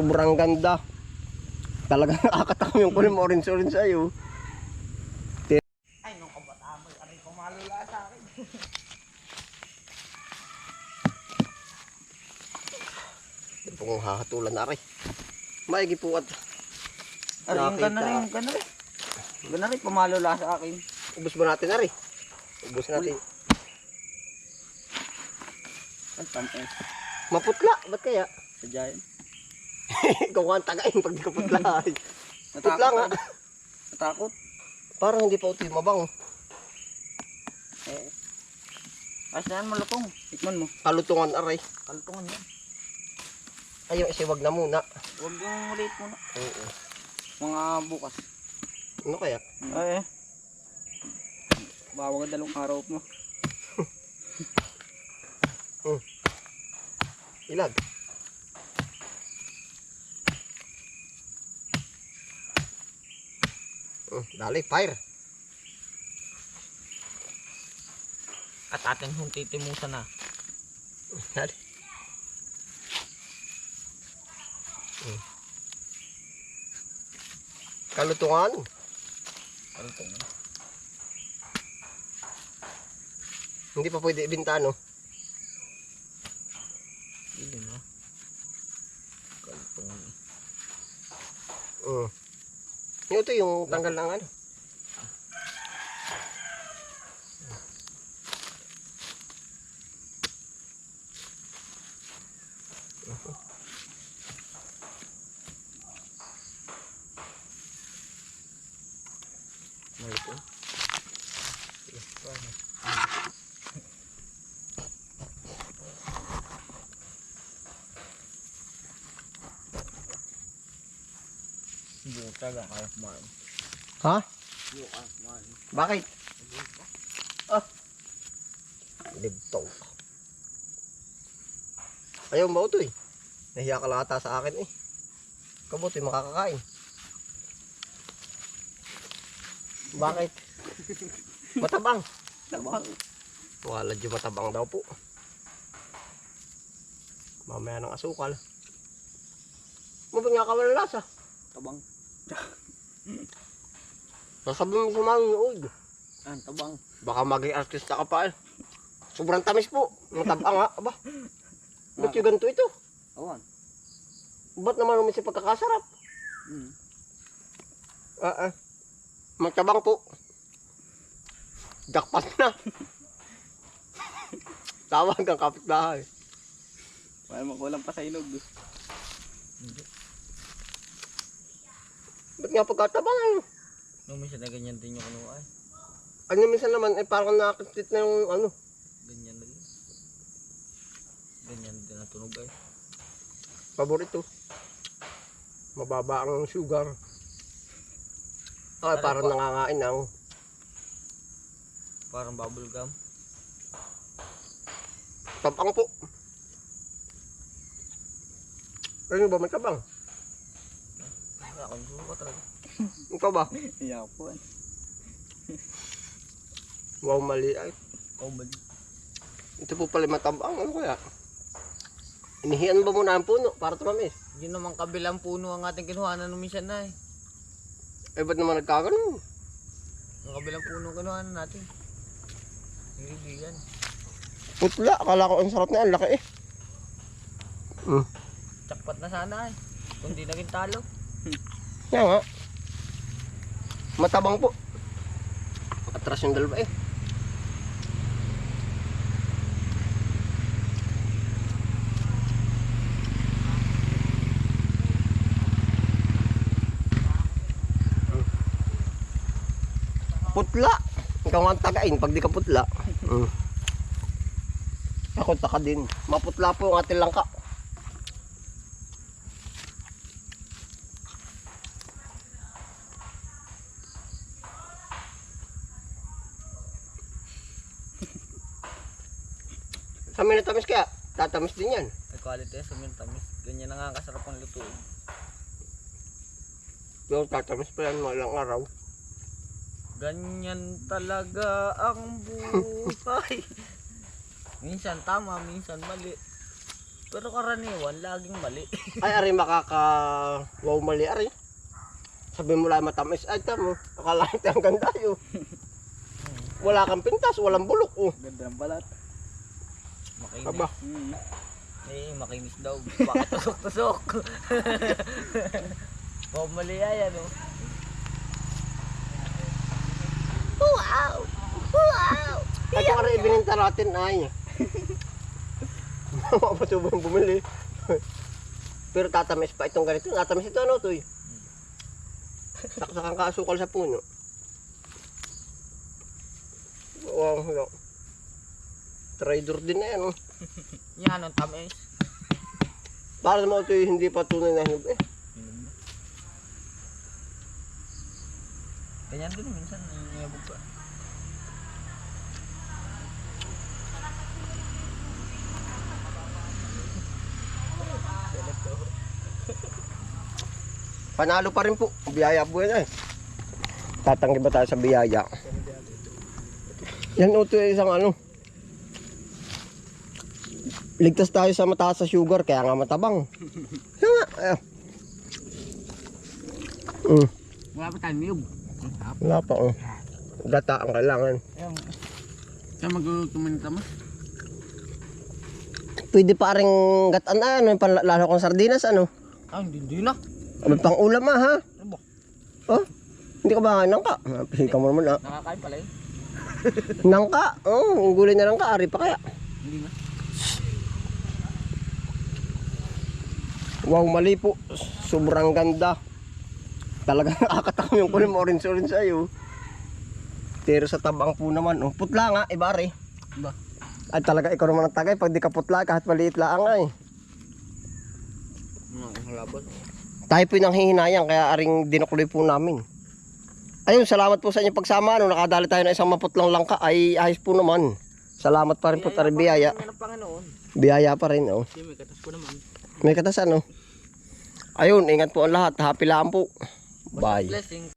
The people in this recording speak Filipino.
Sobrang ganda. Talagang nakakatakam yung kulim orange-orange sa'yo. Ay, nung kabataan mo, aray ko malula sa akin. Pong hahatulan na rin. Maigi po at Aray, yung Nakita. gana rin, yung gana rin. Gana rin, pumalula sa akin. ubos mo natin na rin. Ubos natin. Ang tampay. Maputla. Ba't kaya? Sadya yun. Ikaw ang tagain pag di ka putla. ay. Natakot Putla nga. ako. Natakot. Parang hindi pa uti mabang. Eh. Ayos na yan, malutong. Tikman mo. Kalutungan aray. Kalutungan yan. Ayaw isiwag na muna. Huwag yung late muna. Oo. Mga bukas. Ano kaya? Ay, eh. Bawag ang dalawang araw mo. Ilag. Dali, fire. At atin hong titimusan na. Dali. Hmm. Kalutungan. Kalutungan. Hindi pa pwede ibinta, no? Hindi na. Kalutungan. Mm. Yung ito yung tanggal ng ano. Malutong. Hindi talaga kaya kumain. Ha? Hindi kaya kumain. Bakit? Ah. Libtong. Ayaw ba ito eh? Nahiya ka lang ata sa akin eh. Kabuti makakakain. Bakit? Matabang. Tabang. Wala dyan matabang daw po. Mamaya ng asukal. Mabang nga ka wala lasa. Tabang. Sa mami, uy. Ah, tabang. Baka maging artista ka pa eh. Sobrang tamis po. Matabang nga. Aba. Ba't yung ganito ito? Awan. Ba't naman umis yung pagkakasarap? Mm. Ah, ah. Matabang po. Jackpot na. Tawag ang kapitbahay. Wala makulang pa sa inog. Ba't nga pagkatabang ano? Nung minsan na ganyan din yung kunuha ay. Ano minsan naman, eh parang nakakitit na yung ano. Ganyan na din. Ganyan din ang tunog ay. Paborito. Mababa ang sugar. Ay, Ano parang pa? nangangain na ako. Parang bubble gum. Tabang po. Ano ba, may tabang? Ako suka talaga. Ikaw ba? Iya po. Wow, mali ay. Oh, mali. Ito po pala matabang. Ano kaya? Inihian ba muna ang puno para tumamis? Yun naman kabilang puno ang ating kinuhanan nung minsan na eh. Eh, ba't naman nagkaganon? Ang kabilang puno ang kinuhanan natin. Hindi yan. Putla, akala ko ang sarap na yan. Laki eh. Mm. Tsakpat na sana eh. Kung di naging talo. Yan nga. Matabang po. Atras yung dalawa eh. Putla. Ikaw nga ang tagain pag di ka putla. Mm. Ako taka din. Maputla po ang ating langka. Amin tamis kaya, tatamis din yan. May quality sa min tamis. Ganyan na nga ang kasarap ang lutuin. Pero tatamis pa yan walang araw. Ganyan talaga ang buhay. minsan tama, minsan mali. Pero karaniwan, laging mali. Ay, ari makaka... Wow, mali, ari. Sabi mo lang matamis. Ay, tamo. Akala ito ang ganda yun. Wala kang pintas, walang bulok. Oh. Ganda ng balat. Makinis. Aba, Mm. Eh, makinis daw. Bakit tusok-tusok? Wow, mali yan, oh. Wow! Wow! ay kung ari ibininta natin ay. Mapatubang bumili. Pero tatamis pa itong ganito. Tatamis ito ano to eh. Saksakan ka asukal sa puno. Wow, wow. Trader din na yan. Oh. Yan, ang tamis. Para naman ito hindi pa tunay na hinog eh. Ganyan din minsan, nangyayabog pa. Panalo pa rin po. Biyaya po yan eh. Tatanggi ba tayo sa biyaya? Yan ito isang ano. Ligtas tayo sa mataas sa sugar kaya nga matabang. Nga. eh. Mm, Wala pa tayong niyog. wala pa oh. Gata ang kailangan. Ayun. Saan magluluto mo nito? Pwede pa rin gatan na ano, pan- lalo kong sardinas ano. Ah, hindi, hindi na. May pang ulam ah ha. Ano ba? Oh, hindi ka ba nangka? Pihika mo naman ah. Nakakain pala yun. Nangka? Oh, ang gulay na nangka. Ari pa kaya. Hindi na. Wow, mali po. Sobrang ganda. Talagang nakakatakam yung kunin mo orange orange sa'yo. Pero sa tabang po naman, oh, putla nga, ibari. Ba? Ay talaga ikaw naman ang tagay pag di ka putla kahit maliit lang ay. Ano, labas. Tayo po yung hihinayang kaya aring dinukloy po namin. Ayun, salamat po sa inyong pagsama. Ano, nakadali tayo ng isang maputlang langka ay ayos po naman. Salamat pa rin po, tari biyaya. Biyaya pa rin, oh. May katas ko naman. May katasan, oh. Ayun, ingat po ang lahat. Happy lang po. Bye.